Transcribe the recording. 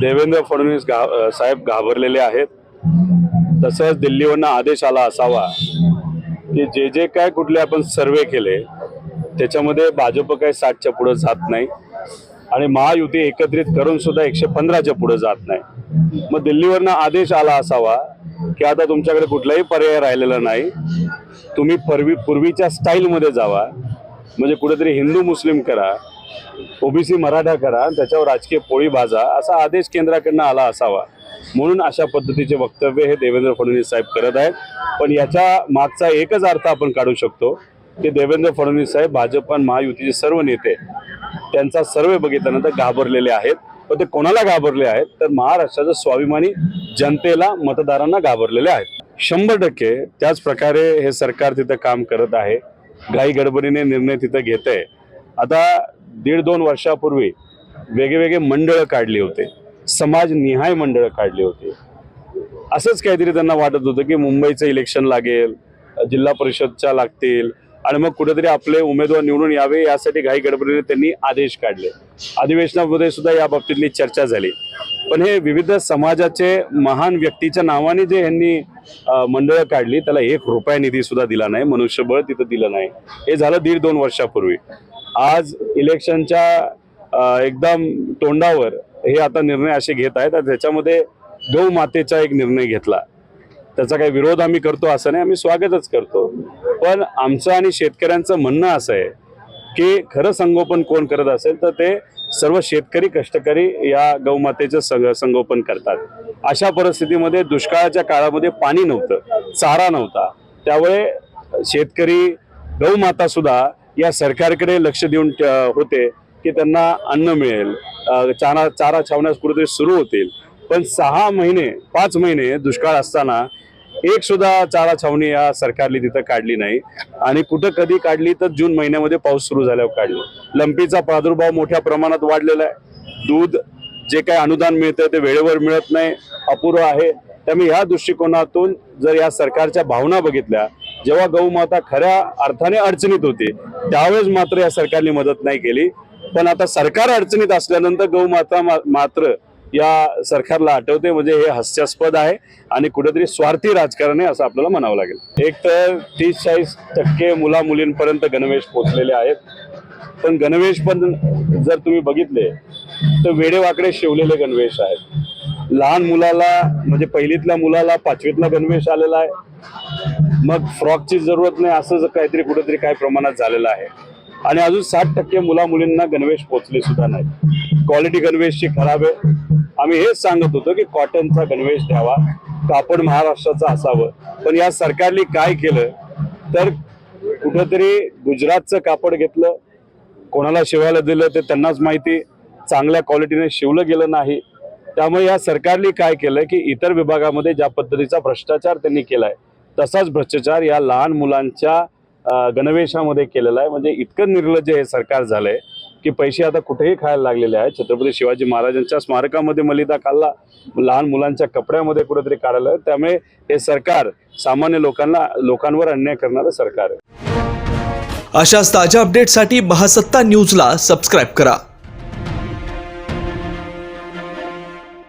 देवेंद्र फडणवीस घा साहेब घाबरलेले आहेत. तसंच दिल्लीवरनं आदेश आला असावा की जे जे काय कुठले आपण सर्वे केले त्याच्यामध्ये भाजप काही साठच्या पुढं जात नाही आणि महायुती एकत्रित करून सुद्धा एकशे पंधराच्या पुढे जात नाही. मग दिल्लीवरनं आदेश आला असावा की आता तुमच्याकडे कुठलाही पर्याय राहिलेला नाही. तुम्ही पूर्वी पूर्वीच्या स्टाईलमध्ये जावा. म्हणजे कुठेतरी हिंदू मुस्लिम करा. ओबीसी मराठा करा त्याच्यावर राजकीय पोळी भाजा असा आदेश केंद्राकडनं आला असावा. म्हणून अशा पद्धतीचे वक्तव्य हे देवेंद्र फडणवीस साहेब करत आहेत. पण याच्या मागचा एकच अर्थ आपण काढू शकतो की देवेंद्र फडणवीस साहेब भाजप आणि महायुतीचे सर्व नेते त्यांचा सर्वे बघितल्यानंतर घाबरलेले आहेत. पण ते कोणाला घाबरले आहेत? तर महाराष्ट्राच्या स्वाभिमानी जनतेला मतदारांना घाबरलेले आहेत. शंभर टक्के त्याच प्रकारे हे सरकार तिथं काम करत आहे. घाई गडबडीने निर्णय तिथं घेत आहे आता दीड दोन वर्षापूर्वी वेगवेगळे मंडळं काढली होते. समाज निहाय मंडळं काढली होती. असंच काहीतरी त्यांना वाटत होतं की मुंबईचं इलेक्शन लागेल जिल्हा परिषदच्या लागतील आणि मग कुठेतरी आपले उमेदवार निवडून यावे यासाठी घाई गडबडीने त्यांनी आदेश काढले. अधिवेशनामध्ये सुद्धा या बाबतीतली चर्चा झाली. पण हे विविध समाजाचे महान व्यक्तीच्या नावाने जे यांनी मंडळं काढली त्याला एक रुपया निधी सुद्धा दिला नाही मनुष्यबळ तिथं दिलं नाही. हे झालं दीड दोन वर्षापूर्वी. आज इलेक्शनच्या एकदम तोंडावर हे आता निर्णय असे घेत आहेत त्याच्यामध्ये गौ मातेचा एक निर्णय घेतला. त्याचा काही विरोध आम्ही करतो असं नाही आम्ही स्वागतच करतो. पण आमचं आणि शेतकऱ्यांचं म्हणणं असं आहे की खरं संगोपन कोण करत असेल तर ते सर्व शेतकरी कष्टकरी या गौमातेचं संग संगोपन करतात. अशा परिस्थितीमध्ये दुष्काळाच्या काळामध्ये पाणी नव्हतं चारा नव्हता. त्यामुळे शेतकरी गौमातासुद्धा या सरकारकडे लक्ष देऊन होते की त्यांना अन्न मिळेल. चारा चारा छावण्यास कुठेतरी सुरू होतील. पण सहा महिने पाच महिने दुष्काळ असताना एक सुद्धा चारा छावणी या सरकारने तिथं काढली नाही. आणि कुठं कधी काढली तर जून महिन्यामध्ये पाऊस सुरू झाल्यावर काढली. लंपीचा प्रादुर्भाव मोठ्या प्रमाणात वाढलेला आहे. दूध जे काही अनुदान मिळतं ते वेळेवर मिळत नाही. अपुरं आहे. त्यामुळे ह्या दृष्टिकोनातून जर या सरकारच्या भावना बघितल्या जेव्हा गौमाता खऱ्या अर्थाने अडचणीत होती त्यावेळेस मात्र या सरकारने मदत नाही केली. पण आता सरकार अडचणीत असल्यानंतर गौमाता मा- मात्र या सरकारला आठवते म्हणजे हे हास्यास्पद आहे आणि कुठेतरी स्वार्थी राजकारण आहे असं आपल्याला म्हणावं लागेल. एक तर तीस चाळीस टक्के मुला मुलींपर्यंत गणवेश पोचलेले आहेत. पण गणवेश पण जर तुम्ही बघितले तर वेडेवाकडे शिवलेले गणवेश आहेत. लहान मुलाला म्हणजे पहिलीतल्या मुलाला पाचवीतला गणवेश आलेला आहे. मग फ्रॉकची जरूरत नाही असं जर काहीतरी कुठेतरी काही प्रमाणात झालेलं आहे. आणि अजून साठ टक्के मुला मुलींना गणवेश पोचले सुद्धा नाही क्वालिटी गणवेशची खराब आहे. आम्ही हेच सांगत होतो की कॉटनचा गणवेश द्यावा. कापड महाराष्ट्राचं असावं. पण या सरकारने काय केलं? तर कुठंतरी गुजरातचं कापड घेतलं. कोणाला शिवायला दिलं ते त्यांनाच माहिती. चांगल्या क्वालिटीने शिवलं गेलं नाही. त्यामुळे या सरकारने काय केलं की इतर विभागामध्ये ज्या पद्धतीचा भ्रष्टाचार त्यांनी केलाय तसाच भ्रष्टाचार या लहान मुलांच्या गणवेशामध्ये केलेला आहे. म्हणजे इतकं निर्लज्ज हे सरकार झालंय की पैसे आता कुठेही खायला लागलेले आहेत. छत्रपती शिवाजी महाराजांच्या स्मारकामध्ये मलिदा खाल्ला लहान मुलांच्या कपड्यामध्ये कुठेतरी काढलं त्यामुळे हे सरकार सामान्य लोकांना लोकांवर अन्याय करणारं सरकार आहे. अशाच ताज्या अपडेटसाठी महासत्ता न्यूजला सबस्क्राईब करा.